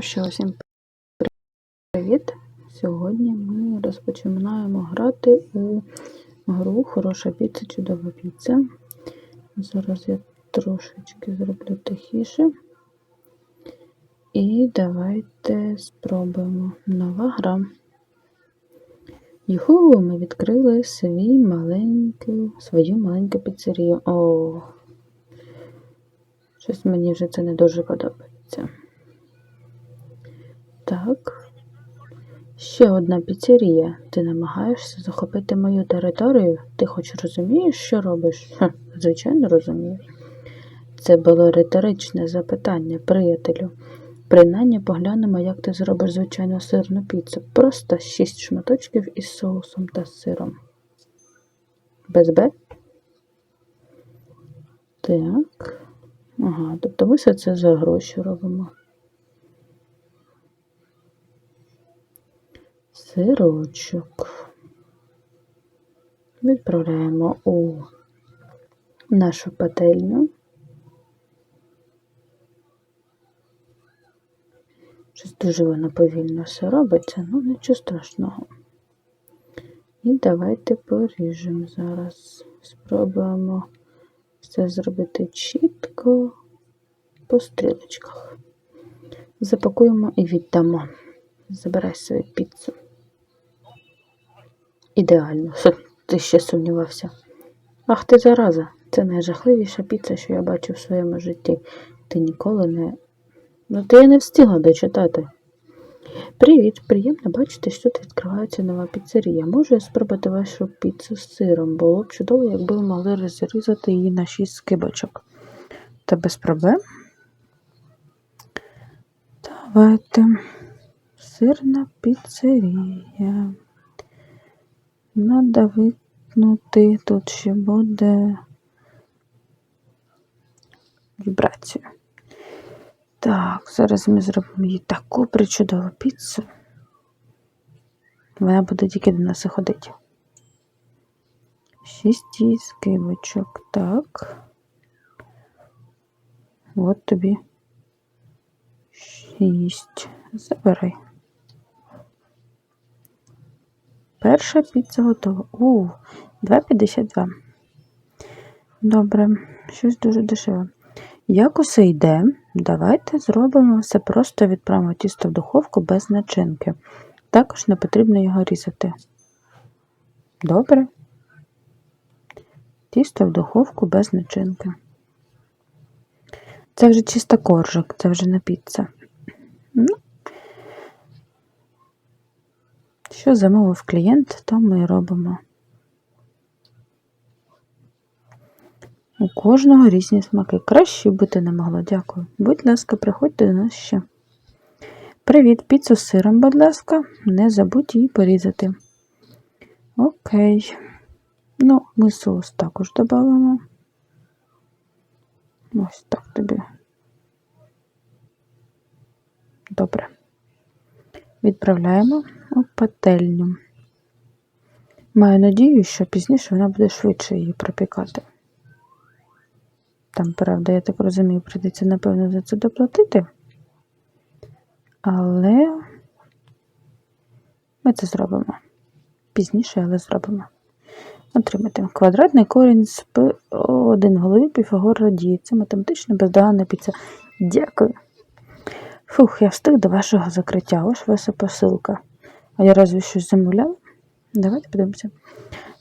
Що всім привіт! Сьогодні ми розпочинаємо грати у гру Хороша піца, чудова піца. Зараз я трошечки зроблю тихіше. І давайте спробуємо нова гра. Юху, ми відкрили свій маленький, свою маленьку піцерію. О, щось мені вже це не дуже подобається. Так. Ще одна піцерія. Ти намагаєшся захопити мою територію? Ти хоч розумієш, що робиш? Ха, звичайно, розумію. Це було риторичне запитання, приятелю. Принаймні поглянемо, як ти зробиш звичайну сирну піцу. Просто шість шматочків із соусом та сиром. Без Б? Так. Ага, тобто ми все це за гроші робимо. Сирочок. Відправляємо у нашу пательню. Щось дуже воно повільно все робиться, ну нічого страшного. І давайте поріжемо зараз. Спробуємо все зробити чітко по стрілочках. Запакуємо і віддамо. Забирай свою піцу. Ідеально. Ти ще сумнівався. Ах ти зараза, це найжахливіша піца, що я бачу в своєму житті. Ти ніколи не. Ну, ти я не встигла дочитати. Привіт, приємно бачити, що тут відкривається нова піцерія. Можу я спробувати вашу піцу з сиром? Було б чудово, якби ви могли розрізати її на шість скибочок. Та без проблем. Давайте. Сирна піцерія. Надо витнути, тут ще буде вібрацію. Так, зараз ми зробимо їй таку причудову піцу. Вона буде тільки до нас і ходити. Шість скибочок. Так. От тобі. Шість. Забирай. Перша піца готова. У, 2,52. Добре, щось дуже дешеве. Як усе йде, давайте зробимо все просто відправимо тісто в духовку без начинки. Також не потрібно його різати. Добре. Тісто в духовку без начинки. Це вже чисто коржик, це вже не піца. Ну, Що замовив клієнт, то ми робимо. У кожного різні смаки. Краще бути не могло. Дякую. Будь ласка, приходьте до нас ще. Привіт, піцу з сиром, будь ласка, не забудь її порізати. Окей. Ну, ми соус також додамо. Ось так тобі. Добре. Відправляємо у пательню. Маю надію, що пізніше вона буде швидше її пропікати. Там, правда, я так розумію, прийдеться, напевно, за це доплатити. Але ми це зробимо. Пізніше, але зробимо. Отримати квадратний корінь з P1 голові Піфагор радіє. Це математично бездоганна піца. Дякую. Фух, я встиг до вашого закриття. Ось ваша посилка. А я разве щось замовляла? Давайте подивимося.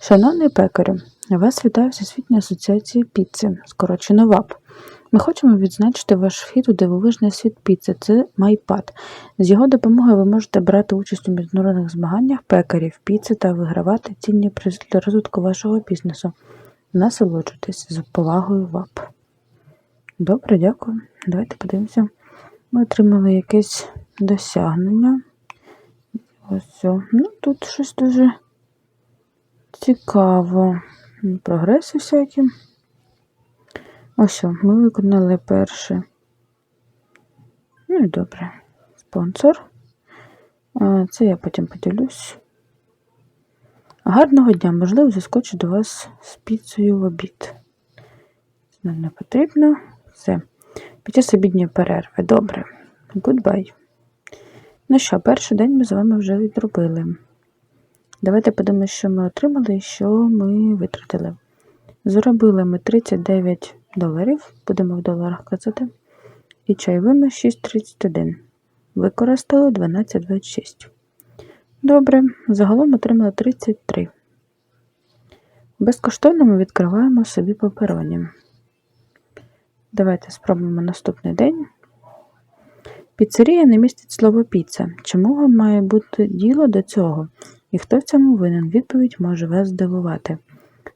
Шановний пекарю, вас вітає Всесвітня асоціація піци, скорочено ВАП. Ми хочемо відзначити ваш вхід у дивовижний світ піци. Це MyPad. З його допомогою ви можете брати участь у міжнародних змаганнях пекарів, піци та вигравати цінні призи для розвитку вашого бізнесу. Насолоджуйтесь з повагою ВАП. Добре, дякую. Давайте подивимося. Ми отримали якесь досягнення. Ось. Ну, тут щось дуже цікаво. Прогреси всякі. Ось, ми виконали перше. Ну і добре. Спонсор. Це я потім поділюсь. Гарного дня, можливо, заскочу до вас з піцею в обід. Нам не потрібно. Все. Під час обідньої перерви. Добре. Goodbye. Ну що, перший день ми з вами вже відробили. Давайте подивимося, що ми отримали і що ми витратили. Заробили ми 39 доларів, будемо в доларах казати. І чайовими 6,31. Використали 12,26. Добре, загалом отримали 33. Безкоштовно ми відкриваємо собі папероні. Давайте спробуємо наступний день. Піцерія не містить слово піца. Чому вам має бути діло до цього? І хто в цьому винен? Відповідь може вас здивувати.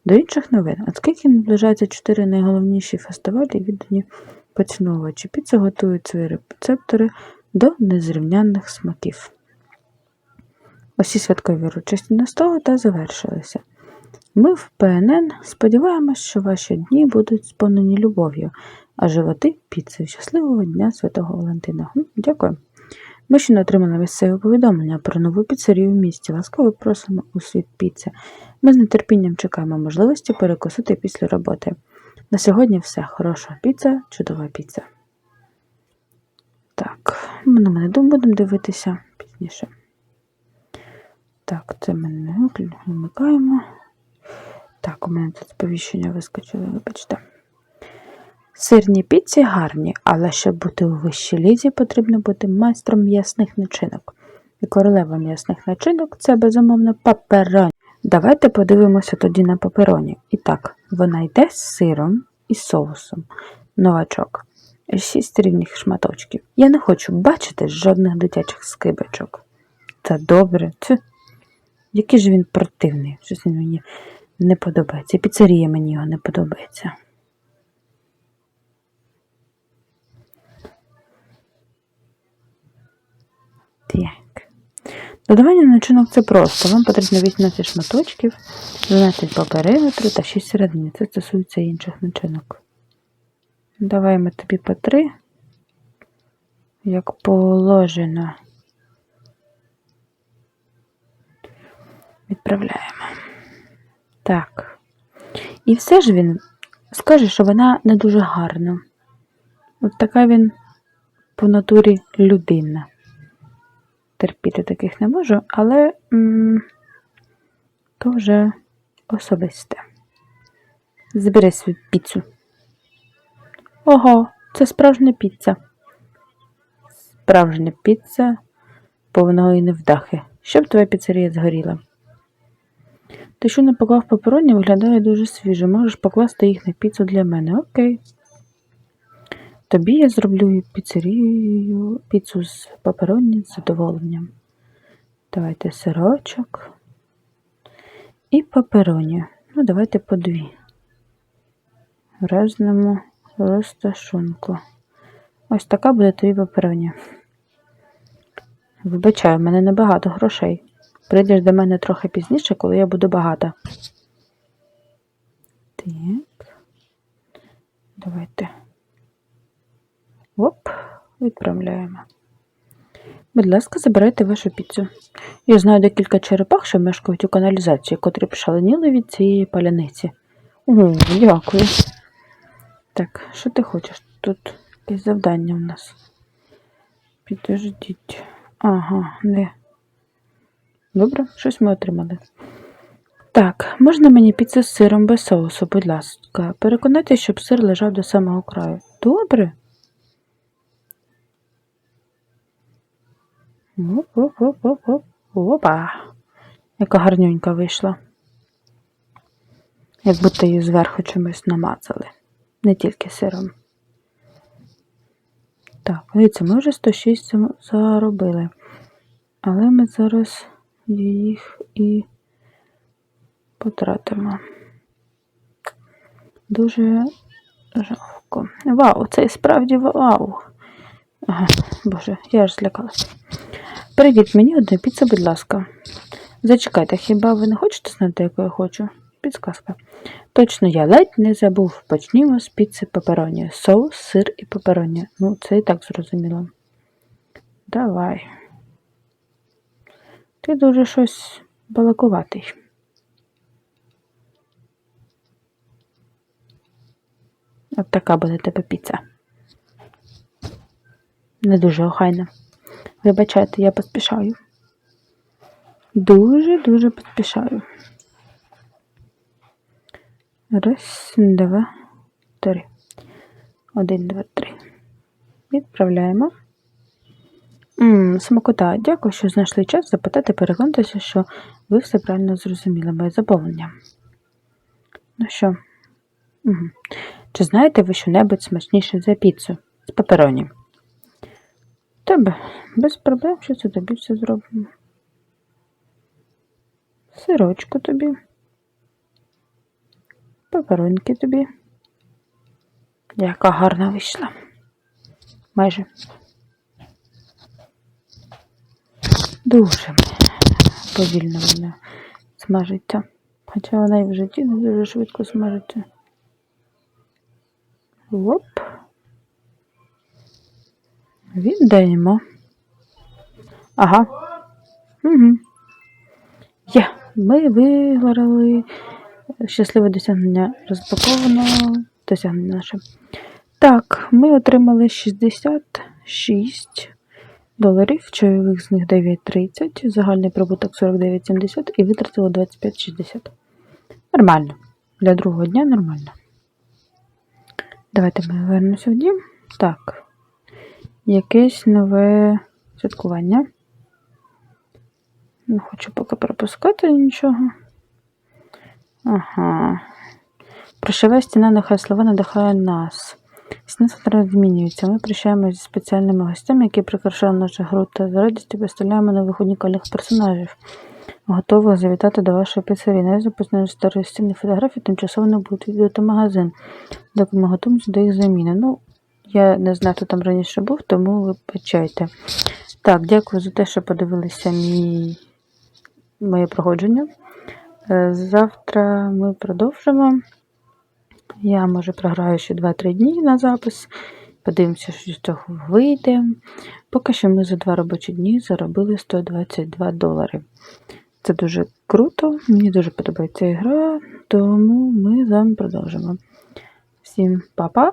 До інших новин, оскільки наближаються чотири найголовніші фестивалі, віддані поціновувачі піци готують свої рецептори до незрівнянних смаків. Усі святкові урочисті на столу та завершилися. Ми в ПНН сподіваємось, що ваші дні будуть сповнені любов'ю, а животи піцею. Щасливого дня Святого Валентина. Дякую. Ми ще не отримали місцеве повідомлення про нову піцерію в місті. Ласкаво просимо у світ піци. Ми з нетерпінням чекаємо можливості перекусити після роботи. На сьогодні все. Хороша піца, чудова піца. Так, ми на мене будемо дивитися пізніше. Так, це ми не вимикаємо. Так, у мене тут сповіщення вискочили, вибачте. Сирні піці гарні, але щоб бути у вищій лізі, потрібно бути майстром м'ясних начинок. І королева м'ясних начинок це безумовно папероні. Давайте подивимося тоді на папероні. І так, вона йде з сиром і соусом. Новачок. Шість рівних шматочків. Я не хочу бачити жодних дитячих скибочок. Та добре, це. Який ж він противний. Щось він мені не подобається. І Піцерія мені його не подобається. Так. Додавання начинок це просто. Вам потрібно 18 шматочків, 12 по периметру та 6 середини. Це стосується інших начинок. Давай ми тобі по 3, як положено. Відправляємо. Так. І все ж він скаже, що вона не дуже гарна. От така він по натурі людина. Терпіти таких не можу, але м то вже особисте. Збери свою піцу. Ого, це справжня піца. Справжня піца повної невдахи. Щоб твоя піцерія згоріла. Ти що не поклав виглядає дуже свіжо. Можеш покласти їх на піцу для мене. Окей. Тобі я зроблю піцерію, піцу з папероні з задоволенням. Давайте сирочок і папероні. Ну, давайте по дві. В разному розташунку. Ось така буде тобі папероні. Вибачаю, в мене небагато грошей. Прийдеш до мене трохи пізніше, коли я буду багата. Так. Давайте. Оп, відправляємо. Будь ласка, забирайте вашу піцу. Я знаю декілька черепах, що мешкають у каналізації, котрі пошаленіли від цієї паляниці. О, дякую. Так, що ти хочеш? Тут якесь завдання в нас. Підождіть. Ага, не. Добре, щось ми отримали. Так, можна мені піцу з сиром без соусу, будь ласка. Переконайтеся, щоб сир лежав до самого краю. Добре. Оп-оп-оп-оп-оп. Опа. Яка гарнюнька вийшла. Як будто її зверху чимось намазали. Не тільки сиром. Так, дивіться, ми вже 106 заробили. Але ми зараз їх і потратимо. Дуже жалко. Вау, це справді вау. Ага, боже, я аж злякалася. Привіт, мені одну піцу, будь ласка. Зачекайте, хіба ви не хочете знати, яку я хочу? Підсказка. Точно, я ледь не забув. Почнімо з піци пепероні. Соус, сир і пепероні. Ну, це і так зрозуміло. Давай. Ти дуже щось балакуватий. От така буде тебе піца. Не дуже охайна. Вибачайте, я поспішаю. Дуже-дуже поспішаю. Раз, два, три. Один, два, три. Відправляємо. М, Смакота, дякую, що знайшли час запитати, переконатися, що ви все правильно зрозуміли моє замовлення. Ну що? Угу. Чи знаєте ви що-небудь смачніше за піцу з пепероні? Тебе, без проблем, що це тобі все зробимо. Сирочку тобі. Пепероньки тобі. Яка гарна вийшла. Майже. Дуже повільно вона смажиться. Хоча вона і в житті не дуже швидко смажиться. Оп. Віддаємо. Ага. Угу. Є. Ми виграли. Щасливе досягнення розблоковано. Досягнення наше. Так, ми отримали 66 доларів, чайових з них 9,30, загальний прибуток 49,70 і витратили 25,60. Нормально. Для другого дня нормально. Давайте ми вернемося в дім. Так. Якесь нове святкування. Не хочу поки пропускати нічого. Ага. Прошива стіна, нехай слова надихає нас. Зараз змінюється. Ми прощаємося зі спеціальними гостями, які прикрашали нашу гру та з радістю представляємо нових унікальних персонажів, готових завітати до вашої піцерії. Навіть записані старі стіни фотографії тимчасово не будуть відвідати магазин, доки ми готуємося до їх заміни. Ну, я не знаю, хто там раніше був, тому вибачайте. Так, дякую за те, що подивилися мій... моє проходження. Е, Завтра ми продовжимо. Я, може, програю ще 2-3 дні на запис. Подивимося, що з цього вийде. Поки що ми за два робочі дні заробили 122 долари. Це дуже круто, мені дуже подобається ігра, тому ми з вами продовжимо. Всім па-па,